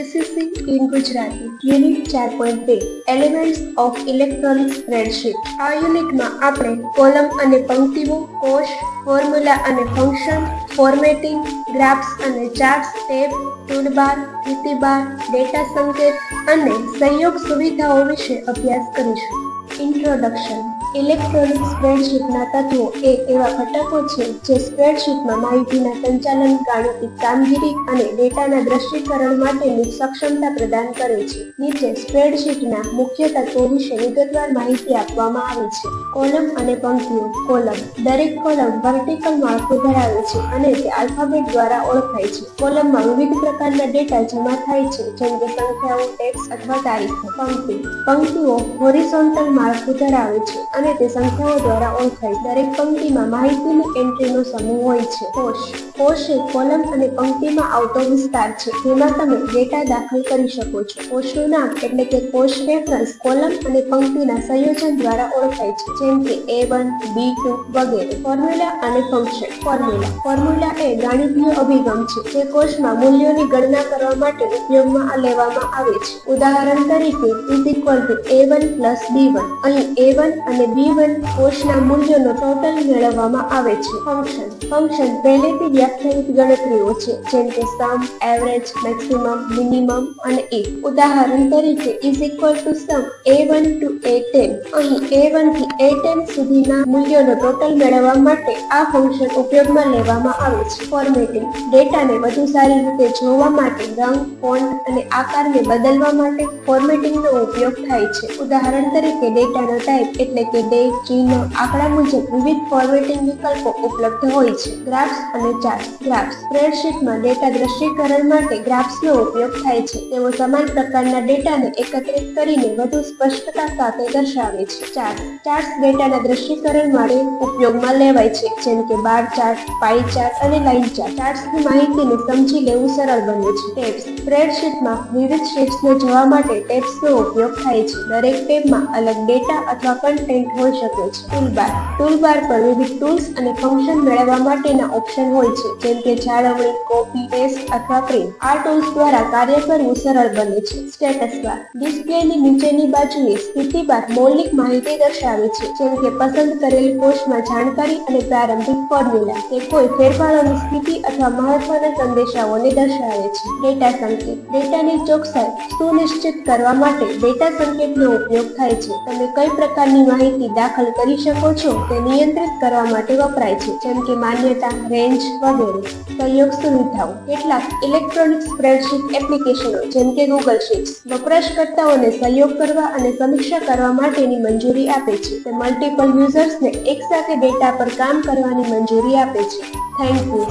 CCC in Gujarati, Unit ચાર point બે elements of electronic spreadsheet આ યુનિટમાં આપણે કોલમ અને પંક્તિઓ કોષ ફોર્મ્યુલા અને ફંક્શન ફોર્મેટિંગ ગ્રાફ્સ અને ચાર્ટ્સ ટેબ ટૂલબાર સ્થિતિબાર ડેટા સંકેત અને સહયોગ સુવિધાઓ વિશે અભ્યાસ કરીશું. ઇન્ટ્રોડક્શન ઇલેક્ટ્રોનિક સ્પ્રેડશીટના તત્વો એ એવા ઘટકો છે જે સ્પ્રેડશીટમાં માહિતીના સંચાલન, ગાણિતિક કામગીરી અને ડેટાના દ્રષ્ટિકરણ માટેની સક્ષમતા પ્રદાન કરે છે. નીચે સ્પ્રેડશીટના મુખ્ય તત્વો વિશે વિગતવાર માહિતી આપવામાં આવે છે. કોલમ અને પંક્તિઓ. કોલમ દરેક કોલમ વર્ટિકલ માળખું ધરાવે છે અને તે આલ્ફાબેટ દ્વારા ઓળખાય છે. કોલમમાં વિવિધ પ્રકારના ડેટા જમા થાય છે, જેમ કે સંખ્યાઓ ટેક્સ અથવા તારીખો. પંક્તિ. પંક્તિઓ હોરિઝોન્ટલ માળખું ધરાવે છે અને તે સંખ્યાઓ દ્વારા ઓળખાય. દરેક પંક્તિમાં માહિતીની એન્ટ્રીનો સમૂહ હોય છે. કોષ. કોષ એ કોલમ અને પંક્તિમાં આવતો વિસ્તાર છે. જેમાં તમે ડેટા દાખલ કરી શકો છો. કોષનું નામ એટલે કે કોષ રેફરન્સ કોલમ અને પંક્તિના સંયોજન દ્વારા ઓળખાય છે. જેમ કે એ વન બી ટુ વગેરે. ફોર્મ્યુલા અને ફંક્શન. ફોર્મ્યુલા. ફોર્મ્યુલા એ ગાણિતીય અભિગમ છે, જે કોષમાં મૂલ્યોની ગણના કરવા માટે ઉપયોગમાં લેવામાં આવે છે. ઉદાહરણ તરીકે is equal to A one plus B one અહીં એ વન અને બી વન કોષના મૂલ્યોનો ટોટલ મેળવવામાં આવે છે. ફંક્શન ફંક્શન પહેલેથી વ્યાખ્યાયિત ગણતરીઓ છે. જેમ કે સમ એવરેજ મેક્સિમમ મિનિમમ અને ઇફ ઉદાહરણ તરીકે is equal to sum A one to A ten અહીં એ વનથી એ ટેન સુધીના મૂલ્યોનો ટોટલ મેળવવા માટે આ ફંક્શન ઉપયોગમાં લેવામાં આવે છે. ફોર્મેટિંગ ડેટાને વધુ સારી રીતે જોવા માટે રંગ ફોન્ટ અને આકારને બદલવા માટે ફોર્મેટિંગનો ઉપયોગ થાય છે. ઉદાહરણ તરીકે ડેટાનો ટાઈપ એટલે કે ડેટ ચિહ્ન આંકડા મુજબ વિવિધ ફોર્મેટિંગ વિકલ્પો ઉપલબ્ધ હોય છે. ગ્રાફ્સ અને ચાર્ટ્સ ગ્રાફ્સ સ્પ્રેડશીટમાં ડેટા દ્રશ્યીકરણ માટે ગ્રાફ્સનો ઉપયોગ થાય છે. તેઓ સમાન પ્રકારના ડેટાને એકત્રિત કરીને વધુ સ્પષ્ટતા સાથે દર્શાવે છે. ચાર્ટ ચાર્ટ્સ ડેટાના દ્રશ્યીકરણ માટે ઉપયોગમાં લેવાય છે. જેમ કે બાર ચાર્ટ પાઈ ચાર્ટ અને લાઇન ચાર્ટ ચાર્ટ્સની માહિતીને સમજી લેવું સરળ બને છે. ટેબ્સ સ્પ્રેડશીટમાં વિવિધ શીટ્સને જોવા માટે ટેબ્સનો ઉપયોગ થાય છે. દરેક ટેબમાં અલગ ડેટા અથવા કન્ટેન્ટ હોઈ શકે છે. ટૂલબાર ટૂલબાર પર વિવિધ ટૂલ્સ અને ફંક્શન મેળવવા માટેના ઓપ્શન હોય છે. જેમ કે જાળવણી કોપી પેસ્ટ અથવા પ્રિન્ટ આ ટૂલ્સ દ્વારા કાર્ય કરવું સરળ બને છે. સ્ટેટસ બાર ડિસ્પ્લેની નીચેની બાજુએ સ્થિતિ બાર મૌલિક માહિતી દર્શાવે છે. જેમ કે પસંદ કરેલી પોસ્ટમાં જાણકારી અને પ્રારંભિક ફોર્મ્યુલા તે કોઈ ફેરફારોની સ્થિતિ અથવા મહત્વના સંદેશાઓને દર્શાવે છે. ડેટા સંકેત. ડેટાની ચોકસાઈ સુનિશ્ચિત કરવા માટે ડેટા સંકેતનો ઉપયોગ થાય છે. તમે કઈ પ્રકારની માહિતી દાખલ કરી શકો છો તે નિયંત્રિત કરવા માટે વપરાય છે, જેમ કે માન્યતા, રેન્જ વગેરે. સહયોગ સુવિધાઓ. કેટલાક ઇલેક્ટ્રોનિક સ્પ્રેડશીટ એપ્લિકેશનો, જેમ કે ગૂગલ શીટ્સ વપરાશકર્તાઓને સહયોગ કરવા અને સમીક્ષા કરવા માટેની મંજૂરી આપે છે. તે મલ્ટિપલ યુઝર્સને એકસાથે ડેટા પર કામ કરવાની મંજૂરી આપે છે. Thank you